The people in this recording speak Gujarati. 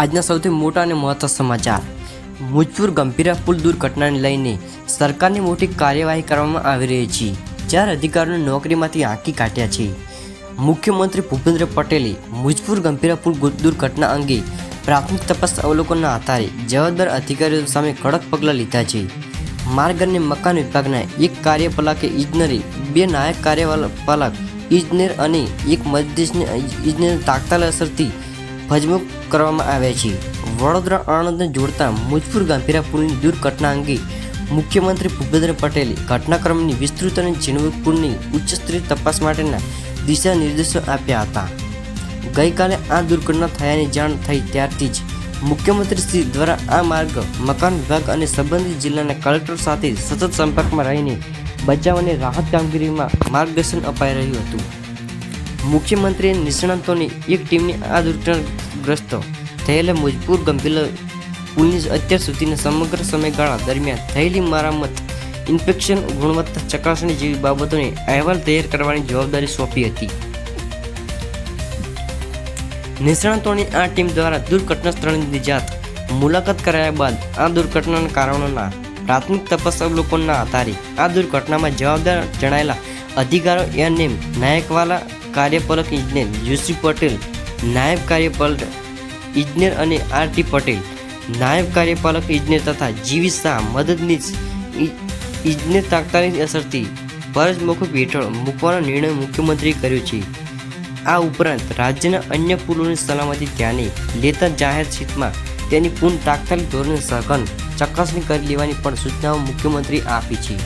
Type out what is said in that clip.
આજના સૌથી મોટા અને મહત્વ સમાચાર. મુજપુર ગંભીરા પુલ દુર્ઘટનાને લઈને સરકારની મોટી કાર્યવાહી કરવામાં આવી રહી છે ચાર અધિકારીઓને નોકરીમાંથી હાંકી કાઢ્યા છે. મુખ્યમંત્રી ભૂપેન્દ્ર પટેલે મુજપુર ગંભીરા પુલ દુર્ઘટના અંગે પ્રાથમિક તપાસ અવલોકનના આધારે જવાબદાર અધિકારીઓ સામે કડક પગલાં લીધા છે. માર્ગ અને મકાન વિભાગના એક કાર્યપાલકે ઇજનેરે બે નાયક કાર્યપાલક ઇજનેર અને એક મધ્યસ્થ ઇજનેર તાકતાલ અસરથી ભજમુખ કરવામાં આવ્યા છે. વડોદરા આણંદને જોડતા મુજપુર ગાંભીરા પુલની દુર્ઘટના અંગે મુખ્યમંત્રી ભૂપેન્દ્ર પટેલે ઘટનાક્રમની વિસ્તૃત અને ઝીણવટપૂર્ણની ઉચ્ચસ્તરીય તપાસ માટેના દિશા નિર્દેશો આપ્યા હતા. ગઈકાલે આ દુર્ઘટના થયાની જાણ થઈ ત્યારથી જ મુખ્યમંત્રી શ્રી દ્વારા આ માર્ગ, મકાન વિભાગ અને સંબંધિત જિલ્લાના કલેક્ટર સાથે સતત સંપર્કમાં રહીને બચાવ અને રાહત કામગીરીમાં માર્ગદર્શન અપાઈ રહ્યું હતું. મુખ્યમંત્રીએ નિષ્ણાતોની એક ટીમની આ દુર્ઘટનાગ્રસ્ત થયેલા મુજપુર ગંભીર પુલની અત્યાર સુધીના સમગ્ર સમયગાળા દરમિયાન થયેલી મરામત ઇન્સ્પેક્શન ગુણવત્તા ચકાસણી જેવી બાબતોને અહેવાલ તૈયાર કરવાની જવાબદારી સોંપી હતી. નિષ્ણાતોની આ ટીમ દ્વારા દુર્ઘટના સ્થળની જાત મુલાકાત કરાયા બાદ આ દુર્ઘટનાના કારણોના પ્રાથમિક તપાસ અવલોકનના આધારે આ દુર્ઘટનામાં જવાબદાર જણાયેલા અધિકારો એન એમ નાયકવાલા કાર્યપાલક ઇજનેર યુસી પટેલ, નાયબ કાર્યપાલક ઇજનેર અને આરટી પટેલ. નાયબ કાર્યપાલક ઇજનેર તથા જીવી શાહ મદદનીશ ઇજનેર તાત્કાલિક અસરથી ફરજ મોકૂફ હેઠળ મૂકવાનો નિર્ણય મુખ્યમંત્રીએ કર્યો છે. આ ઉપરાંત રાજ્યના અન્ય પુલોની સલામતી ધ્યાને લેતા જાહેર હિતમાં તેની પુન તાત્કાલિક ધોરણે સઘન ચકાસણી કરી લેવાની પણ સૂચનાઓ મુખ્યમંત્રીએ આપી છે.